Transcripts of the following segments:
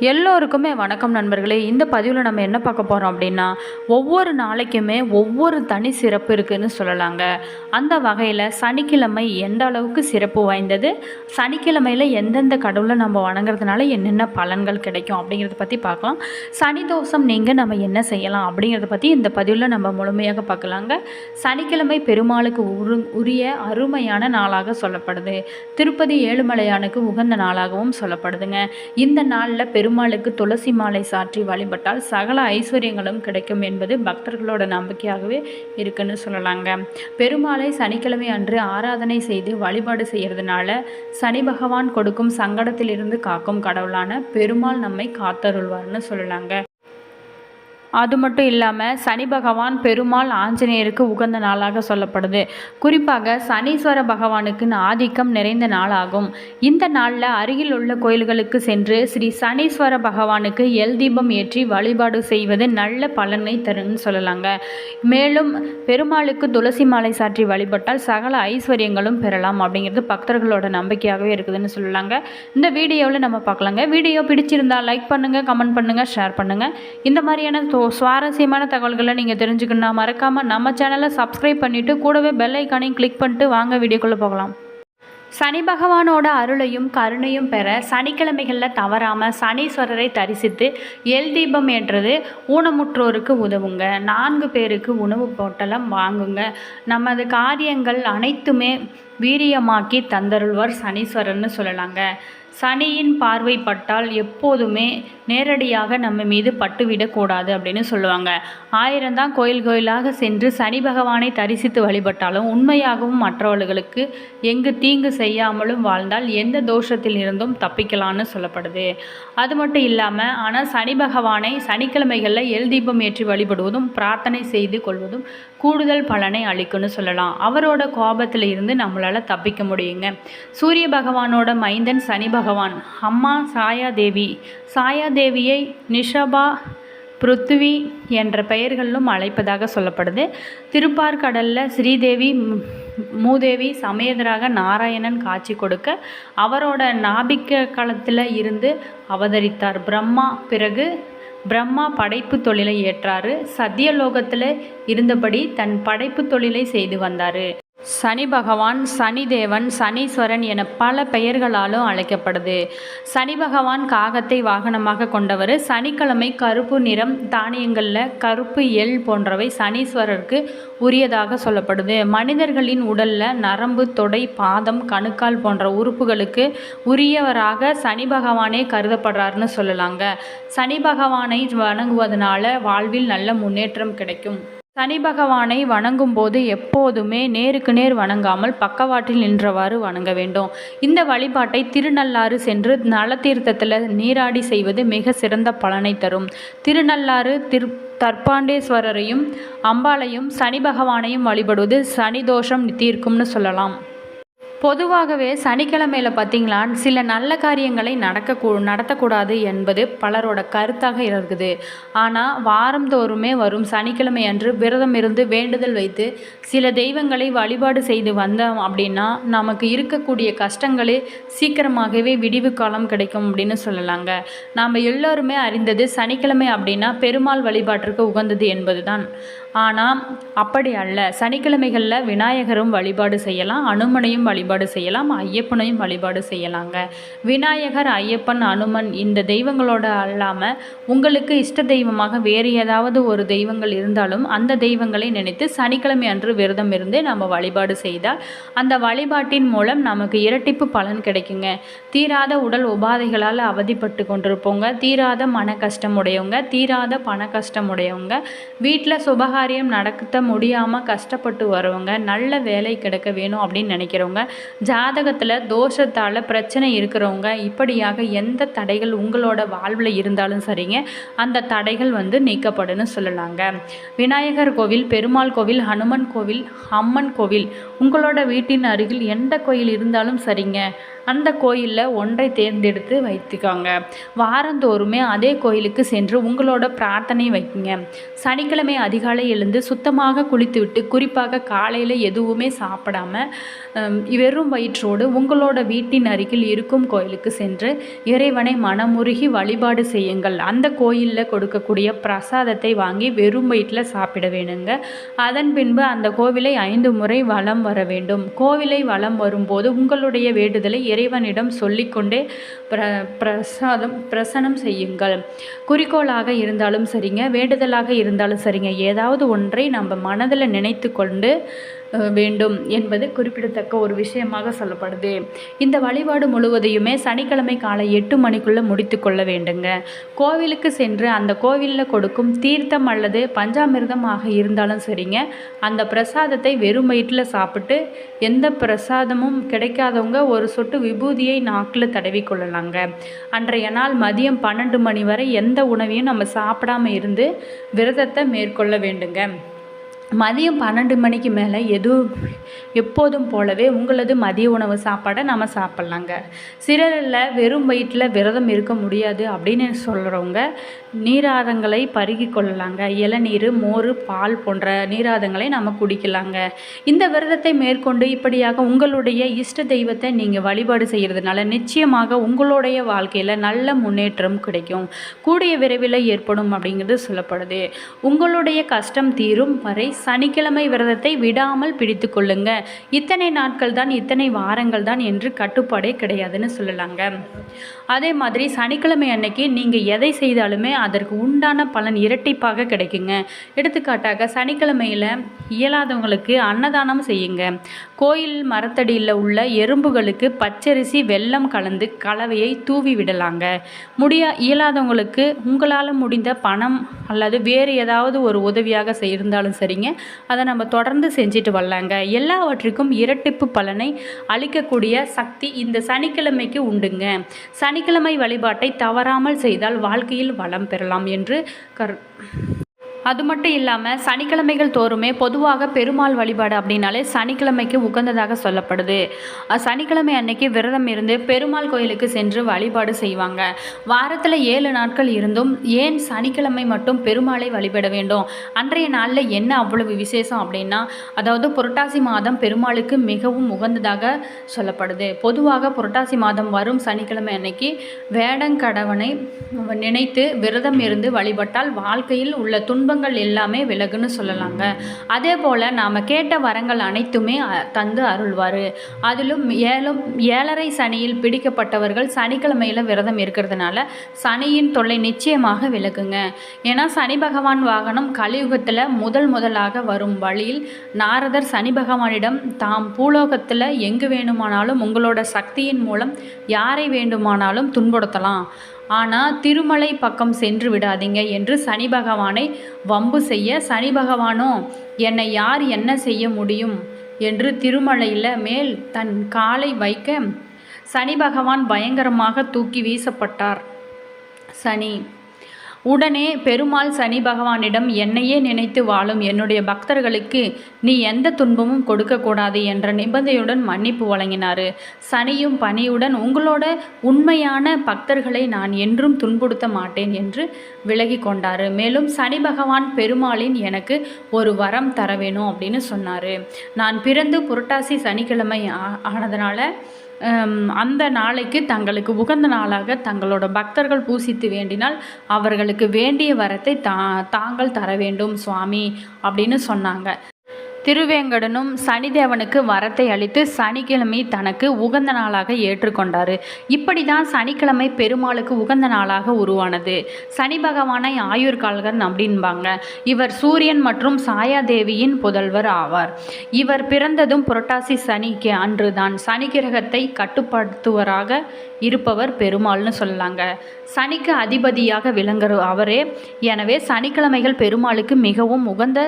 எல்லோருக்குமே வணக்கம் நண்பர்களே. இந்த பதிவில் நம்ம என்ன பார்க்க போகிறோம் அப்படின்னா ஒவ்வொரு நாளைக்குமே ஒவ்வொரு தனி சிறப்பு இருக்குதுன்னு சொல்லலாங்க. அந்த வகையில் சனிக்கிழமை எந்த அளவுக்கு சிறப்பு வாய்ந்தது சனிக்கிழமையில் எந்தெந்த கடவுளை நம்ம வணங்குறதுனால என்னென்ன பலன்கள் கிடைக்கும் அப்படிங்கிறத பற்றி பார்க்கலாம். சனி தோஷம் நீங்கள் நம்ம என்ன செய்யலாம் அப்படிங்கிறத பற்றி இந்த பதிவில் நம்ம முழுமையாக பார்க்கலாங்க. சனிக்கிழமை பெருமாளுக்கு உரு உரிய அருமையான நாளாக சொல்லப்படுது. திருப்பதி ஏழுமலையானுக்கு உகந்த நாளாகவும் சொல்லப்படுதுங்க. இந்த நாளில் பெரு பெருமாளுக்கு துளசி மாலை சாற்றி வழிபட்டால் சகல ஐஸ்வர்யங்களும் கிடைக்கும் என்பது பக்தர்களோட நம்பிக்கையாகவே இருக்குன்னு சொல்லலாங்க. பெருமாளை சனிக்கிழமை அன்று ஆராதனை செய்து வழிபாடு செய்கிறதுனால சனி பகவான் கொடுக்கும் சங்கடத்திலிருந்து காக்கும் கடவுளான பெருமாள் நம்மை காத்தருள்வார்னு சொல்லலாங்க. அது மட்டும் இல்லாமல் சனி பகவான் பெருமாள் ஆஞ்சநேயருக்கு உகந்த நாளாக சொல்லப்படுது. குறிப்பாக சனீஸ்வர பகவானுக்கு ஆதிக்கம் நிறைந்த நாளாகும். இந்த நாளில் அருகில் உள்ள கோயில்களுக்கு சென்று ஸ்ரீ சனீஸ்வர பகவானுக்கு எல் தீபம் ஏற்றி வழிபாடு செய்வது நல்ல பலனை தரும்னு சொல்லலாங்க. மேலும் பெருமாளுக்கு துளசி மாலை சாற்றி வழிபட்டால் சகல ஐஸ்வர்யங்களும் பெறலாம் அப்படிங்கிறது பக்தர்களோட நம்பிக்கையாகவே இருக்குதுன்னு சொல்லலாங்க. இந்த வீடியோவில் நம்ம பார்க்கலாங்க. வீடியோ பிடிச்சிருந்தால் லைக் பண்ணுங்கள் கமெண்ட் பண்ணுங்கள் ஷேர் பண்ணுங்கள் இந்த மாதிரியான தோ சுவாரஸ்யமான தகவல்களை நீங்கள் தெரிஞ்சுக்கணும்னா மறக்காமல் நம்ம சேனலை சப்ஸ்கிரைப் பண்ணிவிட்டு கூடவே பெல் ஐக்கானையும் கிளிக் பண்ணிட்டு வாங்க வீடியோக்குள்ளே போகலாம். சனி பகவானோட அருளையும் கருணையும் பெற சனிக்கிழமைகளில் தவறாமல் சனீஸ்வரரை தரிசித்து எல் தீபம் ஏற்றது ஊனமுற்றோருக்கு உதவுங்க. நான்கு பேருக்கு உணவு பொட்டலம் வாங்குங்க. நமது காரியங்கள் அனைத்துமே வீரியமாக்கி தந்தருள்வர் சனீஸ்வரர்னு சொல்லலாங்க. சனியின் பார்வை பட்டால் எப்போதுமே நேரடியாக நம்ம மீது பட்டுவிடக்கூடாது அப்படின்னு சொல்லுவாங்க. ஆயிரம் தான் கோயில் கோயிலாக சென்று சனி பகவானை தரிசித்து வழிபட்டாலும் உண்மையாகவும் மற்றவர்களுக்கு எங்கு தீங்கு செய்யாமலும் வாழ்ந்தால் எந்த தோஷத்தில் இருந்தும் தப்பிக்கலாம்னு சொல்லப்படுது. அது மட்டும் இல்லாமல் ஆனால் சனி பகவானை சனிக்கிழமைகளில் எல் தீபம் ஏற்றி வழிபடுவதும் பிரார்த்தனை செய்து கொள்வதும் கூடுதல் பலனை அளிக்கும்னு சொல்லலாம். அவரோட கோபத்தில் இருந்து நம்மளால் தப்பிக்க முடியுங்க. சூரிய பகவானோட மைந்தன் சனி பகவான் அம்மா சாயாதேவி. சாயாதேவியை நிஷபா பிருத்வி என்ற பெயர்களிலும் அழைப்பதாக சொல்லப்படுது. திருப்பார்கடலில் ஸ்ரீதேவி மூதேவி சமேதராக நாராயணன் காட்சி கொடுக்க அவரோட நாபிக்க களத்தில் இருந்து அவதரித்தார். பிரம்மா பிறகு பிரம்மா படைப்பு தொழிலை ஏற்றாரு. சத்தியலோகத்தில் இருந்தபடி தன் படைப்பு தொழிலை செய்து வந்தார். சனி பகவான் சனி தேவன் சனீஸ்வரன் என பல பெயர்களாலும் அழைக்கப்படுது. சனி பகவான் காகத்தை வாகனமாக கொண்டவர். சனிக்கிழமை கருப்பு நிறம் தானியங்களில் கருப்பு எள் போன்றவை சனீஸ்வரருக்கு உரியதாக சொல்லப்படுது. மனிதர்களின் உடலில் நரம்பு தொடை பாதம் கணுக்கால் போன்ற உறுப்புகளுக்கு உரியவராக சனி பகவானே கருதப்படுறாருன்னு சொல்லலாங்க. சனி பகவானை வணங்குவதனால வாழ்வில் நல்ல முன்னேற்றம் கிடைக்கும். சனி பகவானை வணங்கும் போது எப்போதுமே நேருக்கு நேர் வணங்காமல் பக்கவாட்டில் நின்றவாறு வணங்க வேண்டும். இந்த வழிபாட்டை திருநள்ளாறு சென்று நலத்தீர்த்தத்தில் நீராடி செய்வது மிக சிறந்த பலனை தரும். திருநள்ளாறு திரு தர்பாண்டேஸ்வரரையும் அம்பாளையும் சனி பகவானையும் வழிபடுவது சனி தோஷம் தீர்க்கும்னு சொல்லலாம். பொதுவாகவே சனிக்கிழமையில் பார்த்திங்களா சில நல்ல காரியங்களை நடக்க நடத்தக்கூடாது என்பது பலரோட கருத்தாக இருக்குது. ஆனால் வாரந்தோறுமே வரும் சனிக்கிழமை அன்று விரதம் இருந்து வேண்டுதல் வைத்து சில தெய்வங்களை வழிபாடு செய்து வந்தோம் அப்படின்னா நமக்கு இருக்கக்கூடிய கஷ்டங்களே சீக்கிரமாகவே விடிவு காலம் கிடைக்கும் அப்படின்னு சொல்லலாங்க. நாம் எல்லோருமே அறிந்தது சனிக்கிழமை அப்படின்னா பெருமாள் வழிபாட்டிற்கு உகந்தது என்பது தான் ஆனால் அப்படி அல்ல. சனிக்கிழமைகளில் விநாயகரும் வழிபாடு செய்யலாம் அனுமனையும் வழிபாடு செய்யலாம் ஐயப்பனையும் வழிபாடு செய்யலாங்க. விநாயகர் ஐயப்பன் அனுமன் இந்த தெய்வங்களோட அல்லாமல் உங்களுக்கு இஷ்ட தெய்வமாக வேறு ஏதாவது ஒரு தெய்வங்கள் இருந்தாலும் அந்த தெய்வங்களை நினைத்து சனிக்கிழமை அன்று விரதம் இருந்து நம்ம வழிபாடு செய்தால் அந்த வழிபாட்டின் மூலம் நமக்கு இரட்டிப்பு பலன் கிடைக்குங்க. தீராத உடல் உபாதைகளால் அவதிப்பட்டு கொண்டிருப்போங்க. தீராத மன கஷ்டம் உடையவங்க தீராத பண கஷ்டம் உடையவங்க. வீட்டில் சுபகார காரியம் நடத்த முடியாமல் கஷ்டப்பட்டு வரவங்க நல்ல வேலை கிடைக்க வேணும் அப்படின்னு நினைக்கிறவங்க ஜாதகத்தில் தோஷத்தால் பிரச்சனை இருக்கிறவங்க இப்படியாக எந்த தடைகள் உங்களோட வாழ்வில் இருந்தாலும் சரிங்க அந்த தடைகள் வந்து நீக்கப்படும் சொல்லலாங்க. விநாயகர் கோவில் பெருமாள் கோவில் ஹனுமன் கோவில் அம்மன் கோவில் உங்களோட வீட்டின் அருகில் எந்த கோயில் இருந்தாலும் சரிங்க. அந்த கோயிலில் ஒன்றை தேர்ந்தெடுத்து வைத்துக்காங்க. வாரந்தோறுமே அதே கோயிலுக்கு சென்று உங்களோட பிரார்த்தனை வைக்குங்க. சனிக்கிழமை அதிகாலை எழுந்து சுத்தமாக குளித்துவிட்டு குறிப்பாக காலையில் எதுவுமே சாப்பிடாம வெறும் வயிற்றோடு உங்களோட வீட்டின் அருகில் இருக்கும் கோயிலுக்கு சென்று இறைவனை மனமுருகி வழிபாடு செய்யுங்கள். அந்த கோயிலில் கொடுக்கக்கூடிய பிரசாதத்தை வாங்கி வெறும் வயிற்றில் சாப்பிட வேணுங்க. அதன் பின்பு அந்த கோவிலை ஐந்து முறை வலம் வர வேண்டும். கோவிலை வலம் வரும்போது உங்களுடைய வேண்டுதலை இறைவனிடம் சொல்லிக்கொண்டே பிர பிரசாதம் பிரசனம் செய்யுங்கள். குறிக்கோளாக இருந்தாலும் சரிங்க வேண்டுதலாக இருந்தாலும் சரிங்க. ஏதாவது ஒன்றை நம்ம மனதில் நினைத்து கொண்டு வேண்டும் என்பது குறிப்பிடத்தக்க ஒரு விஷயமாக சொல்லப்படுது. இந்த வழிபாடு முழுவதையுமே சனிக்கிழமை காலை எட்டு மணிக்குள்ளே முடித்து கொள்ள வேண்டுங்க. கோவிலுக்கு சென்று அந்த கோவிலில் கொடுக்கும் தீர்த்தம் அல்லது பஞ்சாமிர்தமாக இருந்தாலும் சரிங்க. அந்த பிரசாதத்தை வெறும் வயிற்றில் சாப்பிட்டு எந்த பிரசாதமும் கிடைக்காதவங்க ஒரு சொட்டு விபூதியை நாக்கில் தடவி கொள்ளலாங்க. அன்றைய நாள் மதியம் பன்னெண்டு மணி வரை எந்த உணவையும் நம்ம சாப்பிடாம இருந்து விரதத்தை மேற்கொள்ள வேண்டுங்க. மதியம் பன்னெண்டு மணிக்கு மேலே எதுவும் எப்போதும் போலவே உங்களது மதிய உணவு சாப்பாடை நம்ம சாப்பிட்லாங்க. சிலரில் வெறும் வயிற்றில் விரதம் இருக்க முடியாது அப்படின்னு சொல்கிறவங்க நீராதங்களை பருகி கொள்ளலாங்க. இளநீர் மோர் பால் போன்ற நீராதங்களை நம்ம குடிக்கலாங்க. இந்த விரதத்தை மேற்கொண்டு இப்படியாக உங்களுடைய இஷ்ட தெய்வத்தை நீங்கள் வழிபாடு செய்கிறதுனால நிச்சயமாக உங்களுடைய வாழ்க்கையில் நல்ல முன்னேற்றம் கிடைக்கும். கூடிய விரைவில் ஏற்படும் அப்படிங்கிறது சொல்லப்படுது. உங்களுடைய கஷ்டம் தீரும் வரை சனிக்கிழமை விரதத்தை விடாமல் பிடித்து கொள்ளுங்க. இத்தனை நாட்கள் தான் இத்தனை வாரங்கள் தான் என்று கட்டுப்பாடே கிடையாதுன்னு சொல்லலாங்க. அதே மாதிரி சனிக்கிழமை அன்னைக்கு நீங்கள் எதை செய்தாலுமே அதற்கு உண்டான பலன் இரட்டிப்பாக கிடைக்குங்க. எடுத்துக்காட்டாக சனிக்கிழமையில் இயலாதவங்களுக்கு அன்னதானம் செய்யுங்க. கோயில் மரத்தடியில் உள்ள எறும்புகளுக்கு பச்சரிசி வெல்லம் கலந்து கலவையை தூவி விடலாங்க. முடியா இயலாதவங்களுக்கு உங்களால் முடிந்த பணம் அல்லது வேறு ஏதாவது ஒரு உதவியாக செய்- இருந்தாலும் சரிங்க. அதை நம்ம தொடர்ந்து செஞ்சுட்டு வரலாங்க. எல்லாவற்றுக்கும் இரட்டிப்பு பலனை அளிக்கக்கூடிய சக்தி இந்த சனிக்கிழமைக்கு உண்டுங்க. சனிக்கிழமை வழிபாட்டை தவறாமல் செய்தால் வாழ்க்கையில் வளம் பெறலாம் என்று கரு அது மட்டும் இல்லாமல் சனிக்கிழமைகள் தோறுமே பொதுவாக பெருமாள் வழிபாடு அப்படின்னாலே சனிக்கிழமைக்கு உகந்ததாக சொல்லப்படுது. சனிக்கிழமை அன்னைக்கு விரதம் இருந்து பெருமாள் கோயிலுக்கு சென்று வழிபாடு செய்வாங்க. வாரத்தில் ஏழு நாட்கள் இருந்தும் ஏன் சனிக்கிழமை மட்டும் பெருமாளை வழிபட வேண்டும்? அன்றைய நாளில் என்ன அவ்வளவு விசேஷம் அப்படின்னா அதாவது புரட்டாசி மாதம் பெருமாளுக்கு மிகவும் உகந்ததாக சொல்லப்படுது. பொதுவாக புரட்டாசி மாதம் வரும் சனிக்கிழமை அன்னைக்கு வேடங்கடவனை நினைத்து விரதம் இருந்து வழிபட்டால் வாழ்க்கையில் உள்ள துன்பங்கள் எல்லாமே விலகுன்னு சொல்லலாங்க. அதே போல் நாம் கேட்ட வரங்கள் அனைத்துமே தந்து அருள்வார். அதிலும் ஏழும் ஏழரை சனியில் பிடிக்கப்பட்டவர்கள் சனிக்கிழமையில் விரதம் இருக்கிறதுனால சனியின் தொல்லை நிச்சயமாக விலகுங்க. ஏன்னா சனி பகவான் வாகனம் கலியுகத்தில் முதல் முதலாக வரும் வழியில் நாரதர் சனி பகவானிடம் தாம் பூலோகத்தில் எங்கு வேணுமானாலும் உங்களோட சக்தியின் மூலம் யாரை வேண்டுமானாலும் துன்புறுத்தலாம். ஆனால் திருமலை பக்கம் சென்று விடாதீங்க என்று சனி பகவானை வம்பு செய்ய சனி பகவானோ என்னை யார் என்ன செய்ய முடியும்? என்று திருமலையில் மேல் தன் காலை வைக்க சனி பகவான் பயங்கரமாக தூக்கி வீசப்பட்டார். சனி உடனே பெருமாள் சனி பகவானிடம் என்னையே நினைத்து வாழும் என்னுடைய பக்தர்களுக்கு நீ எந்த துன்பமும் கொடுக்கக்கூடாது என்ற நிபந்தையுடன் மன்னிப்பு வழங்கினார். சனியும் பணியுடன் உங்களோட உண்மையான பக்தர்களை நான் என்றும் துன்புறுத்த மாட்டேன் என்று விலகி கொண்டார். மேலும் சனி பகவான் பெருமாளின் எனக்கு ஒரு வரம் தர வேணும் அப்படின்னு சொன்னார். நான் பிறந்து புரட்டாசி சனிக்கிழமை ஆனதுனால அந்த நாளைக்கு தங்களுக்கு உகந்த நாளாக தங்களோட பக்தர்கள் பூசித்து வேண்டினால் அவர்களுக்கு வேண்டிய வரத்தை தா தாங்கள் தர வேண்டும் சுவாமி அப்படின்னு சொன்னாங்க. திருவேங்கடனும் சனிதேவனுக்கு வரத்தை அளித்து சனிக்கிழமை தனக்கு உகந்த நாளாக ஏற்றுக்கொண்டார். இப்படி தான் சனிக்கிழமை பெருமாளுக்கு உகந்த நாளாக உருவானது. சனி பகவானை ஆயுர்கால்கன் அப்படின்பாங்க இவர் சூரியன் மற்றும் சாயாதேவியின் புதல்வர் ஆவார். இவர் பிறந்ததும் புரட்டாசி சனிக்கு அன்று தான் சனி கிரகத்தை கட்டுப்படுத்துவராக இருப்பவர் பெருமாள்னு சொல்லலாங்க சனிக்கு அதிபதியாக விளங்குற அவரே. எனவே சனிக்கிழமைகள் பெருமாளுக்கு மிகவும் உகந்த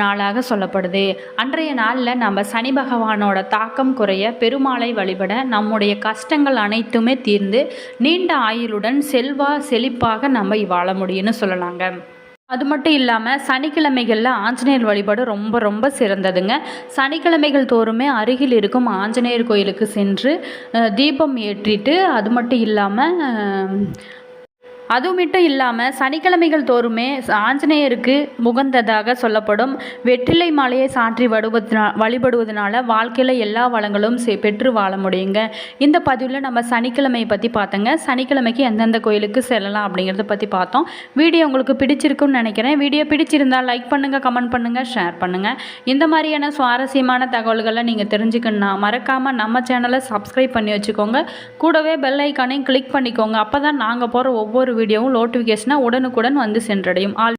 நாளாக சொல்லப்படுது. அன்றைய நாளில் நம்ம சனி பகவானோட தாக்கம் குறைய பெருமாளை வழிபட நம்முடைய கஷ்டங்கள் அனைத்துமே தீர்ந்து நீண்ட ஆயுளுடன் செல்வா செழிப்பாக நம்ம வாழ முடியும்னு சொல்லலாங்க. அது மட்டும் இல்லாமல் சனிக்கிழமைகளில் ஆஞ்சநேயர் வழிபாடு ரொம்ப ரொம்ப சிறந்ததுங்க. சனிக்கிழமைகள் தோறுமே அருகில் இருக்கும் ஆஞ்சநேயர் கோயிலுக்கு சென்று தீபம் ஏற்றிட்டு அது மட்டும் இல்லாமல் அது மட்டும் இல்லாமல் சனிக்கிழமைகள் தோறுமே ஆஞ்சநேயருக்கு முகந்ததாக சொல்லப்படும். வெற்றிலை மாலையை சாற்றி வடுவதுனா வழிபடுவதனால வாழ்க்கையில் எல்லா வளங்களும் செ பெற்று வாழ முடியுங்க. இந்த பதிவில் நம்ம சனிக்கிழமையை பற்றி பார்த்தோங்க. சனிக்கிழமைக்கு எந்தெந்த கோயிலுக்கு செல்லலாம் அப்படிங்கிறத பற்றி பார்த்தோம். வீடியோ உங்களுக்கு பிடிச்சிருக்குன்னு நினைக்கிறேன். வீடியோ பிடிச்சிருந்தால் லைக் பண்ணுங்கள் கமெண்ட் பண்ணுங்கள் ஷேர் பண்ணுங்கள் இந்த மாதிரியான சுவாரஸ்யமான தகவல்களை நீங்கள் தெரிஞ்சுக்கணுன்னா மறக்காமல் நம்ம சேனலை சப்ஸ்கிரைப் பண்ணி வச்சுக்கோங்க. கூடவே பெல் ஐக்கானையும் கிளிக் பண்ணிக்கோங்க. அப்போ தான் நாங்கள் போகிற ஒவ்வொரு வீடியோவும் நோட்டிஃபிகேஷனாக உடனுக்குடன் வந்து சென்றடையும். ஆல்